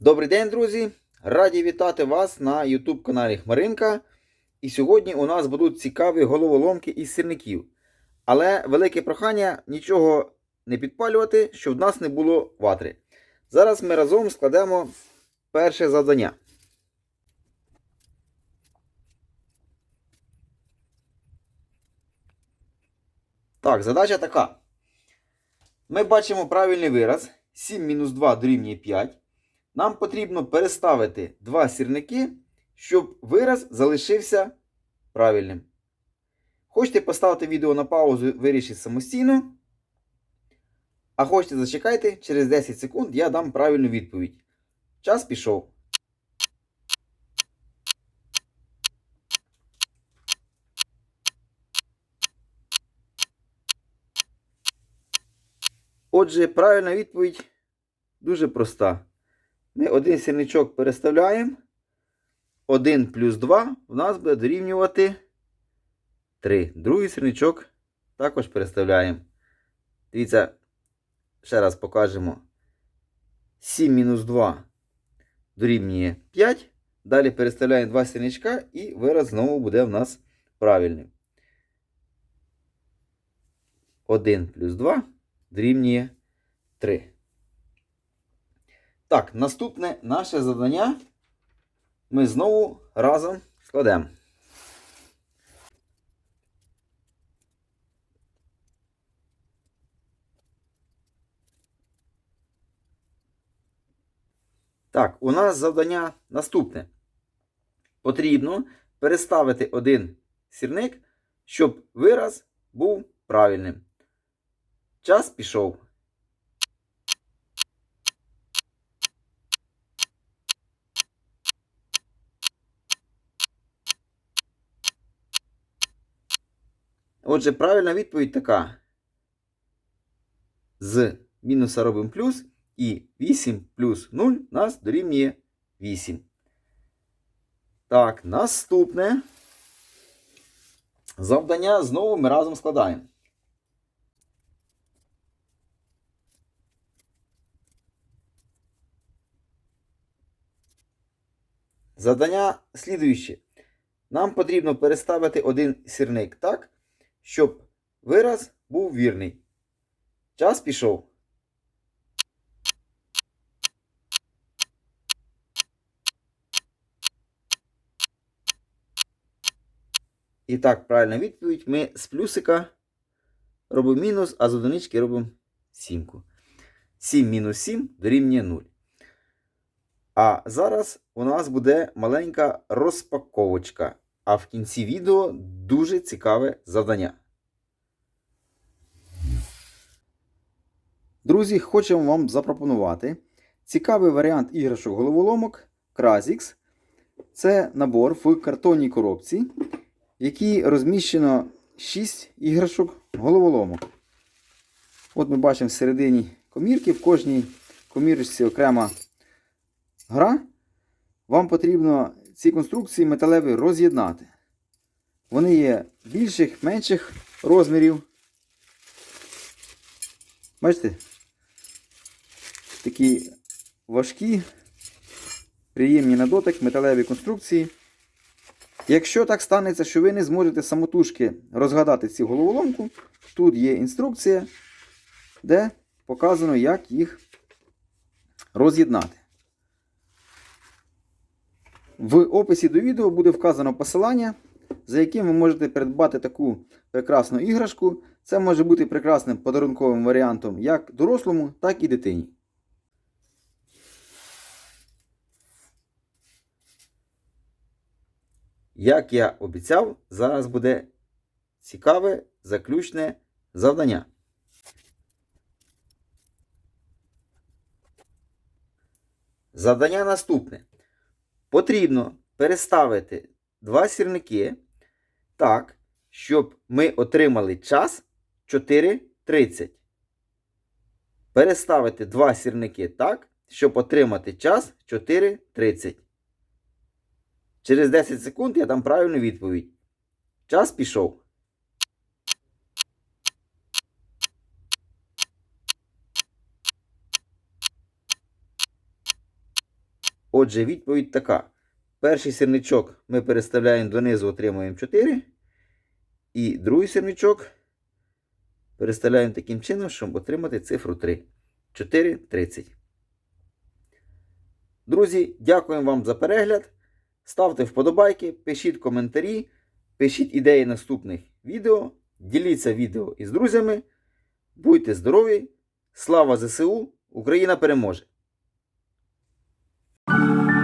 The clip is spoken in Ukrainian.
Добрий день, друзі! Раді вітати вас на YouTube каналі Хмаринка. І сьогодні у нас будуть цікаві головоломки із сірників. Але велике прохання нічого не підпалювати, щоб в нас не було ватри. Зараз ми разом складемо перше завдання. Так, задача така. Ми бачимо правильний вираз. 7 мінус 2 дорівнює 5. Нам потрібно переставити два сірники, щоб вираз залишився правильним. Хочете поставити відео на паузу, вирішіть самостійно. А хочете зачекайте, через 10 секунд я дам правильну відповідь. Час пішов. Отже, правильна відповідь дуже проста. Ми один сірничок переставляємо. 1 плюс 2 в нас буде дорівнювати 3. Другий сірничок також переставляємо. Дивіться, ще раз покажемо. 7 мінус 2 дорівнює 5. Далі переставляємо два сірничка і вираз знову буде в нас правильним. 1 плюс 2 дорівнює 3. Так, наступне наше завдання ми знову разом складемо. Так, у нас завдання наступне. Потрібно переставити один сірник, щоб вираз був правильним. Час пішов. Отже, правильна відповідь така. З мінуса робимо плюс, і 8 плюс 0 нас дорівнює 8. Так, наступне завдання знову ми разом складаємо. Завдання слідуюче. Нам потрібно переставити один сірник так, щоб вираз був вірний. Час пішов. І так, правильна відповідь. Ми з плюсика робимо мінус, а з одинички робимо сімку. 7 мінус 7 дорівнює 0. А зараз у нас буде маленька розпаковочка. А в кінці відео дуже цікаве завдання. Друзі, хочемо вам запропонувати цікавий варіант іграшок головоломок Krazix. Це набор в картонній коробці, в якій розміщено 6 іграшок головоломок. От ми бачимо всередині комірки, в кожній комірочці окрема гра. Вам потрібно ці конструкції металеві роз'єднати. Вони є більших, менших розмірів. Бачите? Такі важкі, приємні на дотик металеві конструкції. Якщо так станеться, що ви не зможете самотужки розгадати цю головоломку, тут є інструкція, де показано, як їх роз'єднати. В описі до відео буде вказано посилання, за яким ви можете придбати таку прекрасну іграшку. Це може бути прекрасним подарунковим варіантом як дорослому, так і дитині. Як я обіцяв, зараз буде цікаве заключне завдання. Завдання наступне. Потрібно переставити два сірники так, щоб ми отримали час 4.30. Переставити два сірники так, щоб отримати час 4.30. Через 10 секунд я дам правильну відповідь. Час пішов. Отже, відповідь така. Перший сірничок ми переставляємо донизу, отримуємо 4. І другий сірничок переставляємо таким чином, щоб отримати цифру 3. 4,30. Друзі, дякуємо вам за перегляд. Ставте вподобайки, пишіть коментарі, пишіть ідеї наступних відео, діліться відео із друзями. Будьте здорові! Слава ЗСУ! Україна переможе! you